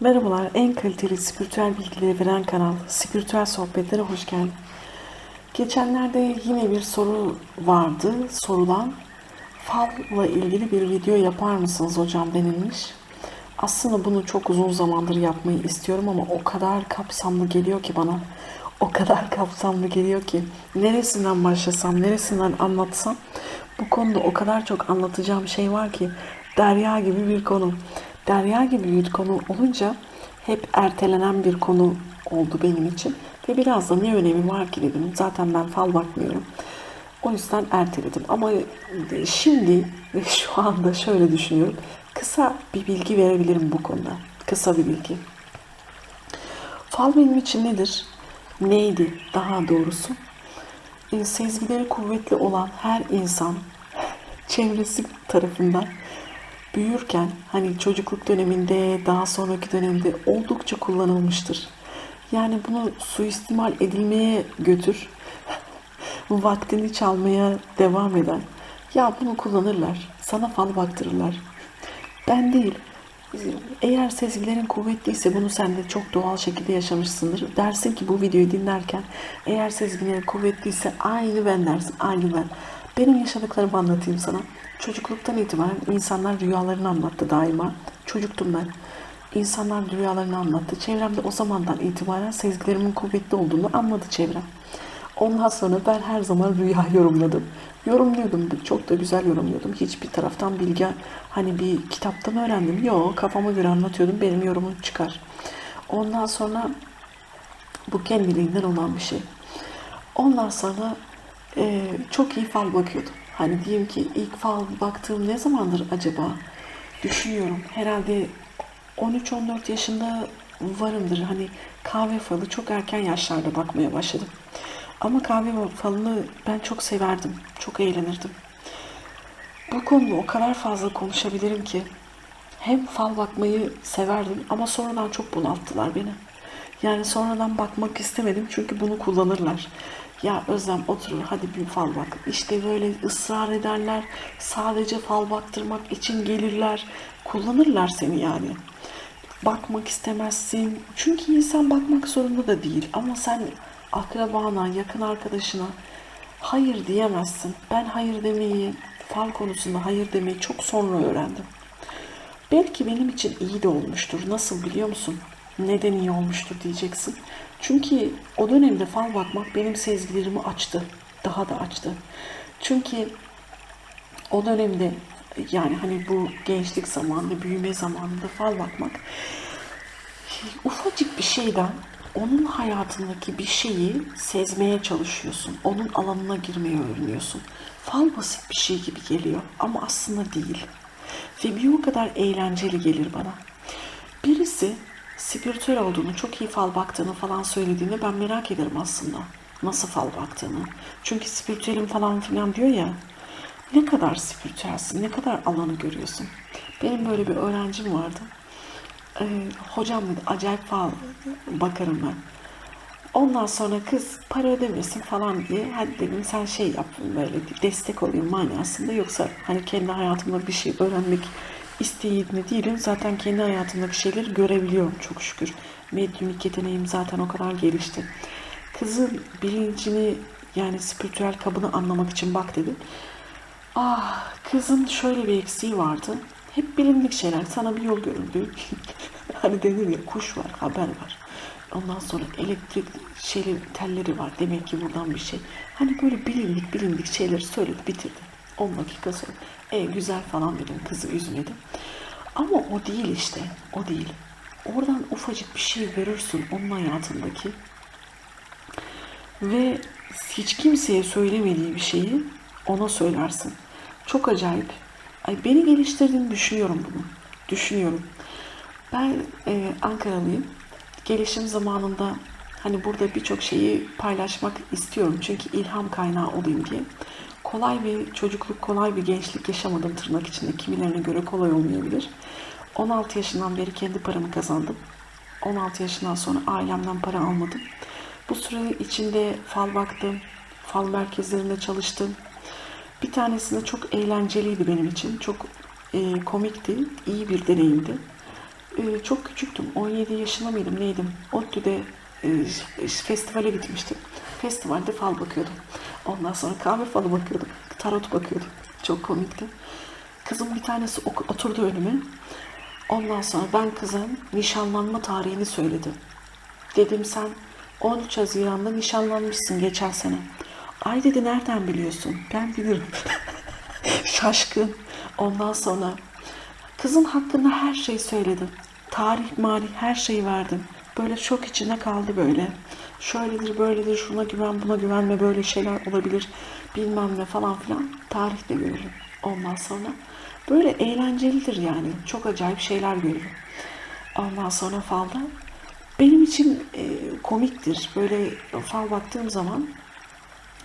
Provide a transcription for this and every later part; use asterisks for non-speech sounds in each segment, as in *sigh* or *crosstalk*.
Merhabalar, en kaliteli spiritüel bilgileri veren kanal Spiritüel Sohbetlere hoş geldin. Geçenlerde yine bir soru vardı, sorulan falla ilgili bir video yapar mısınız hocam denilmiş. Aslında bunu çok uzun zamandır yapmayı istiyorum ama o kadar kapsamlı geliyor ki bana. O kadar kapsamlı geliyor ki neresinden başlasam, neresinden anlatsam bu konuda o kadar çok anlatacağım şey var ki derya gibi bir konu. Derya gibi bir konu olunca hep ertelenen bir konu oldu benim için. Ve biraz da ne önemi var ki dedim. Zaten ben fal bakmıyorum. O yüzden erteledim. Ama şimdi ve *laughs* şu anda şöyle düşünüyorum. Kısa bir bilgi verebilirim bu konuda. Kısa bir bilgi. Fal benim için nedir? Neydi daha doğrusu? E, Sezgileri kuvvetli olan her insan *laughs* çevresi tarafından büyürken hani çocukluk döneminde daha sonraki dönemde oldukça kullanılmıştır. Yani bunu suistimal edilmeye götür. *laughs* Vaktini çalmaya devam eder. Ya bunu kullanırlar. Sana fal baktırırlar. Ben değil. Eğer sezgilerin kuvvetliyse bunu sen de çok doğal şekilde yaşamışsındır. Dersin ki bu videoyu dinlerken eğer sezgilerin kuvvetliyse aynı ben dersin. Aynı ben. Benim yaşadıklarımı anlatayım sana. Çocukluktan itibaren insanlar rüyalarını anlattı daima. Çocuktum ben. İnsanlar rüyalarını anlattı. Çevremde o zamandan itibaren sezgilerimin kuvvetli olduğunu anladı çevrem. Ondan sonra ben her zaman rüya *laughs* yorumladım. Yorumluyordum. Çok da güzel yorumluyordum. Hiçbir taraftan bilgi hani bir kitaptan öğrendim. Yok kafama göre anlatıyordum. Benim yorumum çıkar. Ondan sonra bu kendiliğinden olan bir şey. Ondan sonra e, çok iyi fal bakıyordum. Hani diyeyim ki ilk fal baktığım ne zamandır acaba? Düşünüyorum. Herhalde 13-14 yaşında varımdır. Hani kahve falı çok erken yaşlarda bakmaya başladım. Ama kahve falını ben çok severdim. Çok eğlenirdim. Bu konuda o kadar fazla konuşabilirim ki hem fal bakmayı severdim ama sonradan çok bunalttılar beni. Yani sonradan bakmak istemedim çünkü bunu kullanırlar. Ya Özlem oturur hadi bir fal bak. İşte böyle ısrar ederler. Sadece fal baktırmak için gelirler. Kullanırlar seni yani. Bakmak istemezsin. Çünkü insan bakmak zorunda da değil. Ama sen akrabana, yakın arkadaşına hayır diyemezsin. Ben hayır demeyi, fal konusunda hayır demeyi çok sonra öğrendim. Belki benim için iyi de olmuştur. Nasıl biliyor musun? Neden iyi olmuştur diyeceksin. Çünkü o dönemde fal bakmak benim sezgilerimi açtı. Daha da açtı. Çünkü o dönemde yani hani bu gençlik zamanında, büyüme zamanında fal bakmak ufacık bir şeyden onun hayatındaki bir şeyi sezmeye çalışıyorsun. Onun alanına girmeyi öğreniyorsun. Fal basit bir şey gibi geliyor ama aslında değil. Ve bir o kadar eğlenceli gelir bana. Birisi spiritüel olduğunu, çok iyi fal baktığını falan söylediğinde ben merak ederim aslında. Nasıl fal baktığını. Çünkü spiritüelim falan filan diyor ya. Ne kadar spiritüelsin, ne kadar alanı görüyorsun. Benim böyle bir öğrencim vardı. Ee, hocam dedi acayip fal bakarım ben. Ondan sonra kız para ödemesin falan diye hadi dedim sen şey yap böyle destek olayım manasında yoksa hani kendi hayatımda bir şey öğrenmek isteğinde değilim. Zaten kendi hayatımdaki şeyleri görebiliyorum çok şükür. Medyumik yeteneğim zaten o kadar gelişti. Kızın bilincini yani spiritüel kabını anlamak için bak dedim. Ah kızın şöyle bir eksiği vardı. Hep bilindik şeyler. Sana bir yol göründü. *laughs* hani denir ya kuş var, haber var. Ondan sonra elektrik şeyleri, telleri var. Demek ki buradan bir şey. Hani böyle bilindik bilindik şeyleri söyledi bitirdi. 10 dakika sonra. E güzel falan dedim. Kızı üzmedim. Ama o değil işte. O değil. Oradan ufacık bir şey görürsün onun hayatındaki. Ve hiç kimseye söylemediği bir şeyi ona söylersin. Çok acayip. Ay beni geliştirdiğini düşünüyorum bunu. Düşünüyorum. Ben e, Ankaralıyım. Gelişim zamanında hani burada birçok şeyi paylaşmak istiyorum. Çünkü ilham kaynağı olayım diye. Kolay bir çocukluk, kolay bir gençlik yaşamadım tırnak içinde. Kimilerine göre kolay olmayabilir. 16 yaşından beri kendi paramı kazandım. 16 yaşından sonra ailemden para almadım. Bu süre içinde fal baktım, fal merkezlerinde çalıştım. Bir tanesinde çok eğlenceliydi benim için. Çok e, komikti, iyi bir deneyimdi. Ee, çok küçüktüm. 17 yaşında mıydım neydim? ODTÜ'de e, festivale gitmiştim. Festivalde fal bakıyordum. Ondan sonra kahve falı bakıyordum. Tarot bakıyordum. Çok komikti. Kızım bir tanesi oturdu önüme. Ondan sonra ben kızın nişanlanma tarihini söyledim. Dedim sen 13 Haziran'da nişanlanmışsın geçen sene. Ay dedi nereden biliyorsun? Ben bilirim. *laughs* Şaşkın. Ondan sonra kızın hakkında her şeyi söyledim. Tarih, marih her şeyi verdim. Böyle şok içinde kaldı böyle. Şöyledir, böyledir, şuna güven, buna güvenme, böyle şeyler olabilir. Bilmem ne falan filan. Tarihte görürüm. Ondan sonra böyle eğlencelidir yani. Çok acayip şeyler görürüm. Ondan sonra falda benim için e, komiktir. Böyle fal baktığım zaman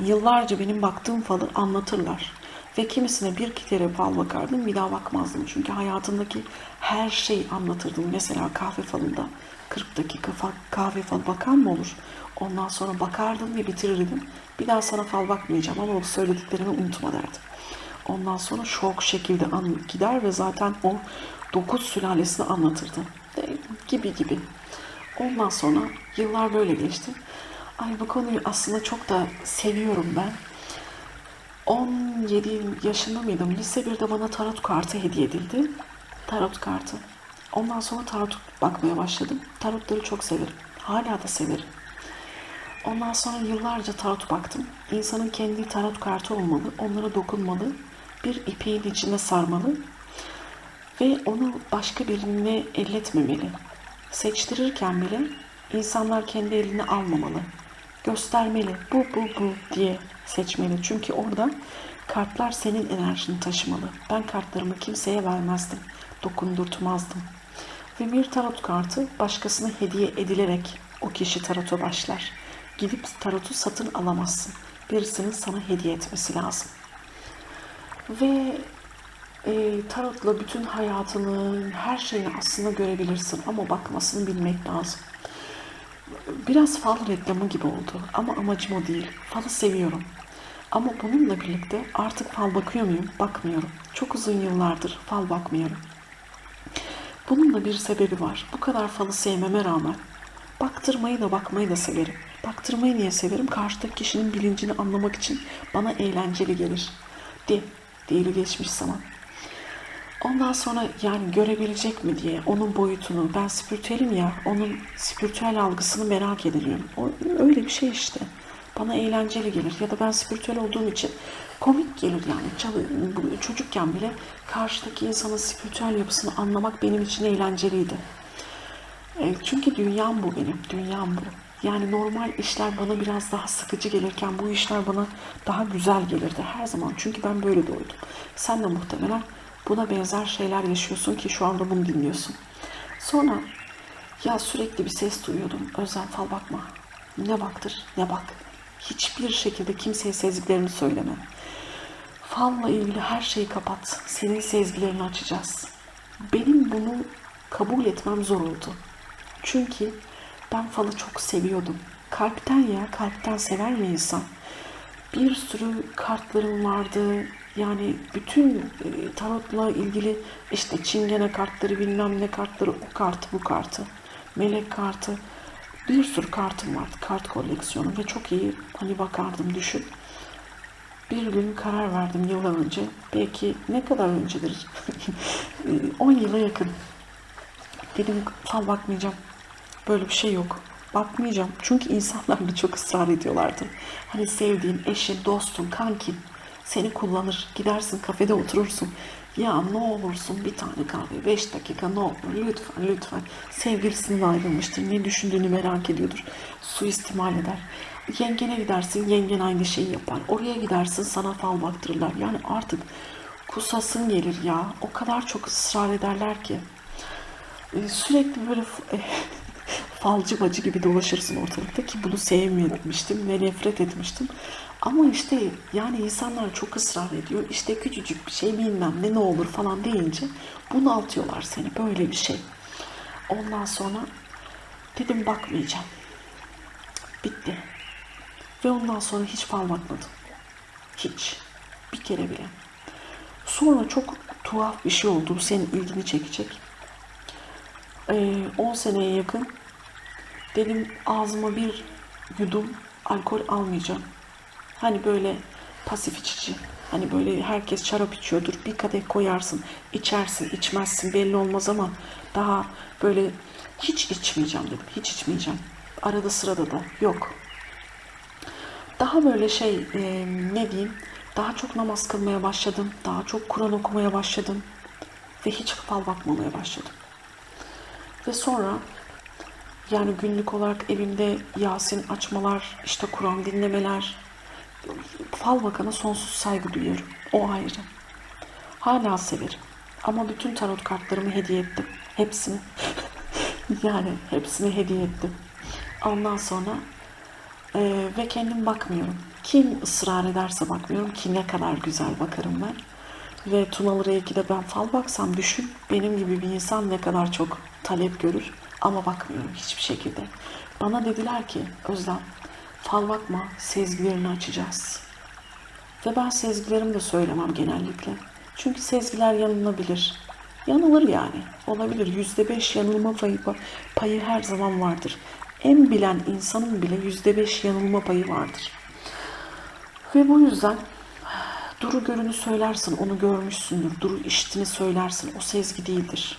yıllarca benim baktığım falı anlatırlar. Ve kimisine bir iki kere fal bakardım bir daha bakmazdım. Çünkü hayatımdaki her şeyi anlatırdım. Mesela kahve falında 40 dakika kahve fal bakan mı olur? Ondan sonra bakardım ve bitirirdim. Bir daha sana fal bakmayacağım ama o söylediklerimi unutma derdim. Ondan sonra şok şekilde an gider ve zaten o dokuz sülalesini anlatırdı. De, gibi gibi. Ondan sonra yıllar böyle geçti. Ay bu konuyu aslında çok da seviyorum ben. 17 yaşında mıydım? Lise 1'de bana tarot kartı hediye edildi. Tarot kartı. Ondan sonra tarot bakmaya başladım. Tarotları çok severim. Hala da severim. Ondan sonra yıllarca tarot baktım. İnsanın kendi tarot kartı olmalı. Onlara dokunmalı. Bir ipeğin içine sarmalı. Ve onu başka birine elletmemeli. Seçtirirken bile insanlar kendi eline almamalı. Göstermeli. Bu, bu, bu diye seçmeli. Çünkü orada kartlar senin enerjini taşımalı. Ben kartlarımı kimseye vermezdim. Dokundurtmazdım. Ve bir tarot kartı başkasına hediye edilerek o kişi tarota başlar. Gidip tarotu satın alamazsın. Birisinin sana hediye etmesi lazım. Ve e, tarotla bütün hayatını, her şeyini aslında görebilirsin ama bakmasını bilmek lazım. Biraz fal reklamı gibi oldu ama amacım o değil. Falı seviyorum. Ama bununla birlikte artık fal bakıyor muyum? Bakmıyorum. Çok uzun yıllardır fal bakmıyorum. Bunun da bir sebebi var. Bu kadar falı sevmeme rağmen baktırmayı da bakmayı da severim. Baktırmayı niye severim? Karşıdaki kişinin bilincini anlamak için bana eğlenceli gelir. De, değil geçmiş zaman. Ondan sonra yani görebilecek mi diye onun boyutunu ben spiritüelim ya onun spiritüel algısını merak ediyorum. O, öyle bir şey işte. Bana eğlenceli gelir ya da ben spiritüel olduğum için komik gelir yani. Çocukken bile karşıdaki insanın spiritüel yapısını anlamak benim için eğlenceliydi. E, çünkü dünyam bu benim, dünyam bu. Yani normal işler bana biraz daha sıkıcı gelirken bu işler bana daha güzel gelirdi her zaman. Çünkü ben böyle doğdum. Sen de muhtemelen buna benzer şeyler yaşıyorsun ki şu anda bunu dinliyorsun. Sonra ya sürekli bir ses duyuyordum. Özlem fal bakma. Ne baktır ne bak. Hiçbir şekilde kimseye sezgilerini söyleme. Falla ilgili her şeyi kapat. Senin sezgilerini açacağız. Benim bunu kabul etmem zor oldu. Çünkü ben falı çok seviyordum. Kalpten ya, kalpten sever mi insan? Bir sürü kartlarım vardı. Yani bütün e, tarotla ilgili işte çingene kartları, bilmem ne kartları, o kartı, bu kartı, melek kartı. Bir sürü kartım vardı, kart koleksiyonu ve çok iyi hani bakardım düşün. Bir gün karar verdim yıllar önce. Belki ne kadar öncedir? *laughs* 10 yıla yakın. Dedim fal bakmayacağım. Böyle bir şey yok. Bakmayacağım. Çünkü insanlar da çok ısrar ediyorlardı. Hani sevdiğin eşin, dostun, kankin seni kullanır. Gidersin kafede oturursun. Ya ne olursun bir tane kahve, beş dakika ne olur lütfen lütfen. Sevgilisinden ayrılmıştır. Ne düşündüğünü merak ediyordur. Suistimal eder. Yengene gidersin, yengen aynı şeyi yapar. Oraya gidersin, sana fal baktırırlar. Yani artık kusasın gelir ya. O kadar çok ısrar ederler ki. Ee, sürekli böyle f- *laughs* falcı bacı gibi dolaşırsın ortalıkta ki bunu sevmemiştim ve nefret etmiştim. Ama işte yani insanlar çok ısrar ediyor. İşte küçücük bir şey bilmem ne ne olur falan deyince bunaltıyorlar seni böyle bir şey. Ondan sonra dedim bakmayacağım. Bitti. Ve ondan sonra hiç fal bakmadım. Hiç. Bir kere bile. Sonra çok tuhaf bir şey oldu. Senin ilgini çekecek. Ee, 10 seneye yakın dedim ağzıma bir yudum alkol almayacağım. Hani böyle pasif içici. Hani böyle herkes şarap içiyordur. Bir kadeh koyarsın, içersin, içmezsin belli olmaz ama daha böyle hiç içmeyeceğim dedim. Hiç içmeyeceğim. Arada sırada da yok. Daha böyle şey e, ne diyeyim daha çok namaz kılmaya başladım. Daha çok Kur'an okumaya başladım. Ve hiç fal bakmamaya başladım. Ve sonra yani günlük olarak evimde Yasin açmalar, işte Kur'an dinlemeler, fal bakana sonsuz saygı duyuyorum. O ayrı. Hala severim. Ama bütün tarot kartlarımı hediye ettim. Hepsini. *laughs* yani hepsini hediye ettim. Ondan sonra ee, ve kendim bakmıyorum. Kim ısrar ederse bakmıyorum ki ne kadar güzel bakarım ben. Ve Tunalı Reiki ben fal baksam düşün benim gibi bir insan ne kadar çok talep görür. Ama bakmıyorum hiçbir şekilde. Bana dediler ki Özlem fal bakma sezgilerini açacağız. Ve ben sezgilerimi de söylemem genellikle. Çünkü sezgiler yanılabilir. Yanılır yani. Olabilir. Yüzde beş yanılma payı, payı her zaman vardır. En bilen insanın bile yüzde beş yanılma payı vardır. Ve bu yüzden *sighs* duru görünü söylersin, onu görmüşsündür. Duru işitini söylersin, o sezgi değildir.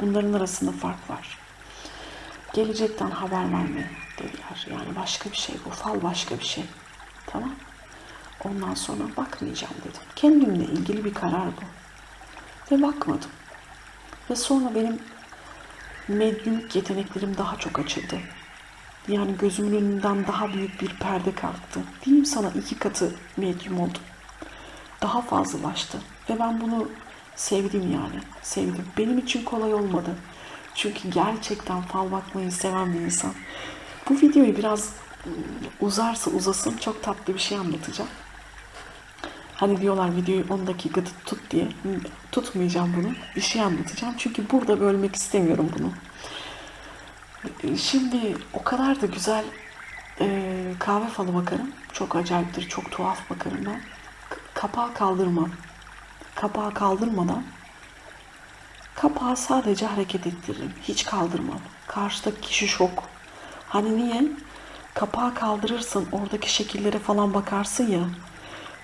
Bunların arasında fark var. Gelecekten haber verme dediler. Yani başka bir şey bu. Fal başka bir şey. Tamam. Ondan sonra bakmayacağım dedim. Kendimle ilgili bir karar bu. Ve bakmadım. Ve sonra benim medyumluk yeteneklerim daha çok açıldı. Yani gözümün önünden daha büyük bir perde kalktı. Diyeyim sana iki katı medyum oldum. Daha fazlalaştı. Ve ben bunu sevdim yani. Sevdim. Benim için kolay olmadı. Çünkü gerçekten fal bakmayı seven bir insan. Bu videoyu biraz ıı, uzarsa uzasın çok tatlı bir şey anlatacağım. Hani diyorlar videoyu 10 dakika tut diye. Tutmayacağım bunu. Bir şey anlatacağım. Çünkü burada bölmek istemiyorum bunu. Şimdi o kadar da güzel e, kahve falı bakarım. Çok acayiptir, çok tuhaf bakarım ben. Kapağı kaldırmam. Kapağı kaldırmadan kapağı sadece hareket ettiririm. Hiç kaldırmam. Karşıdaki kişi şok. Hani niye? Kapağı kaldırırsın, oradaki şekillere falan bakarsın ya.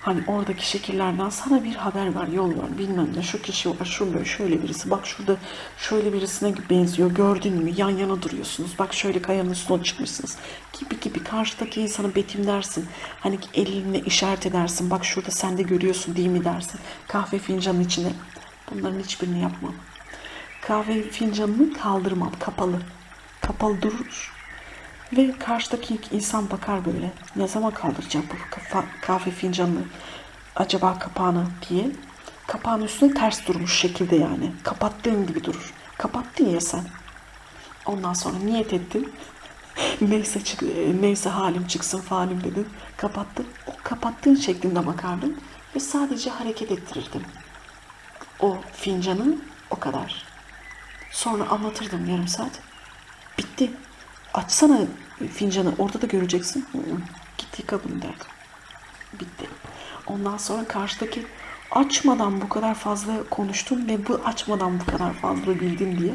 Hani oradaki şekillerden sana bir haber var, yol var, bilmem ne. Şu kişi var, şu böyle şöyle birisi. Bak şurada şöyle birisine benziyor. Gördün mü? Yan yana duruyorsunuz. Bak şöyle kayanın üstüne çıkmışsınız. Gibi gibi karşıdaki insanı betim dersin. Hani elinle işaret edersin. Bak şurada sen de görüyorsun değil mi dersin. Kahve fincanın içine. Bunların hiçbirini yapmam. Kahve fincanını kaldırmam. Kapalı. Kapalı durur. Ve karşıdaki insan bakar böyle. Ne zaman kaldıracak bu kahve fincanını? Acaba kapağını diye. Kapağın üstüne ters durmuş şekilde yani. Kapattığın gibi durur. Kapattın ya sen. Ondan sonra niyet ettin. *laughs* neyse, çık, neyse halim çıksın falim dedin. Kapattın. O kapattığın şeklinde bakardın. Ve sadece hareket ettirirdim. O fincanı o kadar. Sonra anlatırdım yarım saat. Bitti. Açsana fincanı orada da göreceksin. Git yıka derdim. Bitti. Ondan sonra karşıdaki açmadan bu kadar fazla konuştum ve bu açmadan bu kadar fazla bildim diye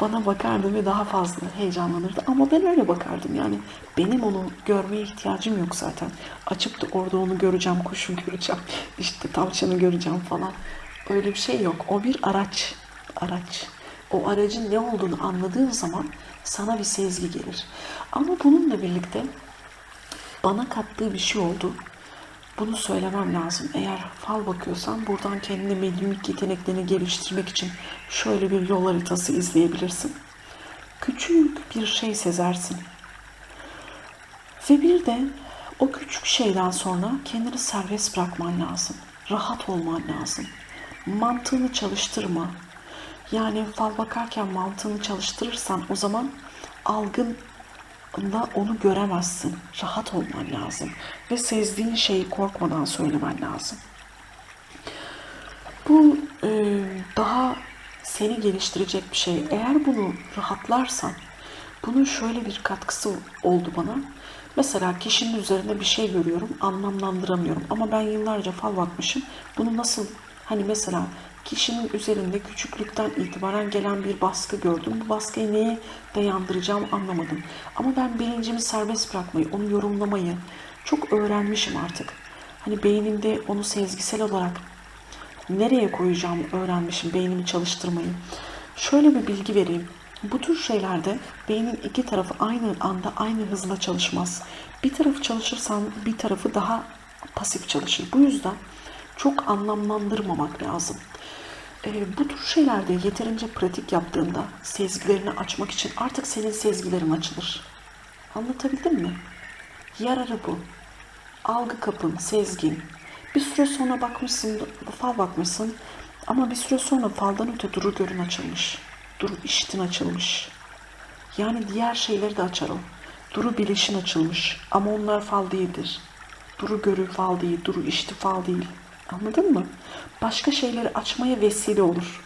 bana bakardı ve daha fazla heyecanlanırdı. Ama ben öyle bakardım yani. Benim onu görmeye ihtiyacım yok zaten. Açıp da orada onu göreceğim, kuşu göreceğim, işte tavşanı göreceğim falan. Öyle bir şey yok. O bir araç. Araç. O aracın ne olduğunu anladığın zaman sana bir sezgi gelir. Ama bununla birlikte bana kattığı bir şey oldu. Bunu söylemem lazım. Eğer fal bakıyorsan buradan kendine medyumluk yeteneklerini geliştirmek için şöyle bir yol haritası izleyebilirsin. Küçük bir şey sezersin. Ve bir de o küçük şeyden sonra kendini serbest bırakman lazım. Rahat olman lazım. Mantığını çalıştırma. Yani fal bakarken mantığını çalıştırırsan o zaman algın da onu göremezsin. Rahat olman lazım. Ve sezdiğin şeyi korkmadan söylemen lazım. Bu e, daha seni geliştirecek bir şey. Eğer bunu rahatlarsan, bunun şöyle bir katkısı oldu bana. Mesela kişinin üzerinde bir şey görüyorum, anlamlandıramıyorum. Ama ben yıllarca fal bakmışım. Bunu nasıl, hani mesela kişinin üzerinde küçüklükten itibaren gelen bir baskı gördüm. Bu baskıyı neye dayandıracağım anlamadım. Ama ben bilincimi serbest bırakmayı, onu yorumlamayı çok öğrenmişim artık. Hani beynimde onu sezgisel olarak nereye koyacağımı öğrenmişim, beynimi çalıştırmayı. Şöyle bir bilgi vereyim. Bu tür şeylerde beynin iki tarafı aynı anda aynı hızla çalışmaz. Bir tarafı çalışırsan bir tarafı daha pasif çalışır. Bu yüzden çok anlamlandırmamak lazım. Ee, bu tür şeylerde yeterince pratik yaptığında sezgilerini açmak için artık senin sezgilerin açılır. Anlatabildim mi? Yararı bu. Algı kapın, sezgin. Bir süre sonra bakmışsın, fal bakmışsın ama bir süre sonra faldan öte duru görün açılmış. Duru işitin açılmış. Yani diğer şeyleri de açarım. Duru bilişin açılmış ama onlar fal değildir. Duru görü fal değil, duru işti fal değil. Anladın mı? Başka şeyleri açmaya vesile olur.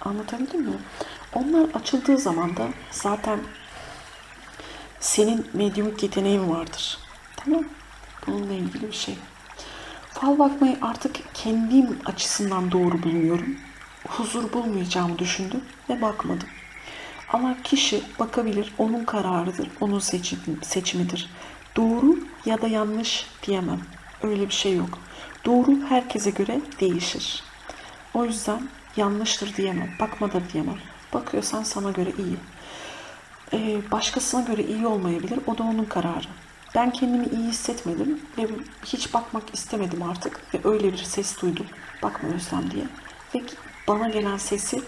Anlatabildim mi? Onlar açıldığı zaman da zaten senin medyumluk yeteneğin vardır. Tamam Bununla ilgili bir şey. Fal bakmayı artık kendim açısından doğru bulmuyorum. Huzur bulmayacağımı düşündüm ve bakmadım. Ama kişi bakabilir, onun kararıdır, onun seçim, seçimidir. Doğru ya da yanlış diyemem. Öyle bir şey yok. Doğru herkese göre değişir. O yüzden yanlıştır diyemem, bakma da diyemem. Bakıyorsan sana göre iyi. Ee, başkasına göre iyi olmayabilir, o da onun kararı. Ben kendimi iyi hissetmedim ve hiç bakmak istemedim artık ve öyle bir ses duydum. Bakma Özlem diye. Ve bana gelen sesi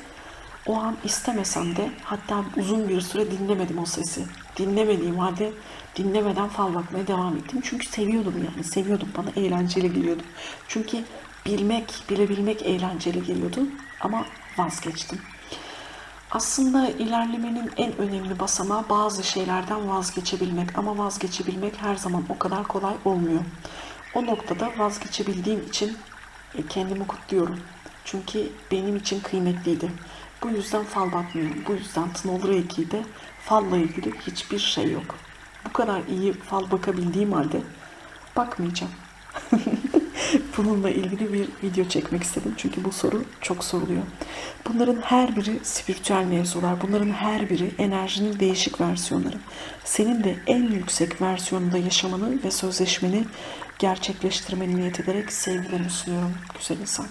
o an istemesem de hatta uzun bir süre dinlemedim o sesi. Dinlemediğim halde dinlemeden fal bakmaya devam ettim. Çünkü seviyordum yani seviyordum bana eğlenceli geliyordu. Çünkü bilmek, bilebilmek eğlenceli geliyordu ama vazgeçtim. Aslında ilerlemenin en önemli basamağı bazı şeylerden vazgeçebilmek ama vazgeçebilmek her zaman o kadar kolay olmuyor. O noktada vazgeçebildiğim için e, kendimi kutluyorum. Çünkü benim için kıymetliydi. Bu yüzden fal bakmıyorum. Bu yüzden Tınolur Reki'de falla ilgili hiçbir şey yok. Bu kadar iyi fal bakabildiğim halde bakmayacağım. *laughs* Bununla ilgili bir video çekmek istedim. Çünkü bu soru çok soruluyor. Bunların her biri spiritüel mevzular. Bunların her biri enerjinin değişik versiyonları. Senin de en yüksek versiyonunda yaşamanı ve sözleşmeni gerçekleştirmeni niyet ederek sevgilerimi sunuyorum güzel insan.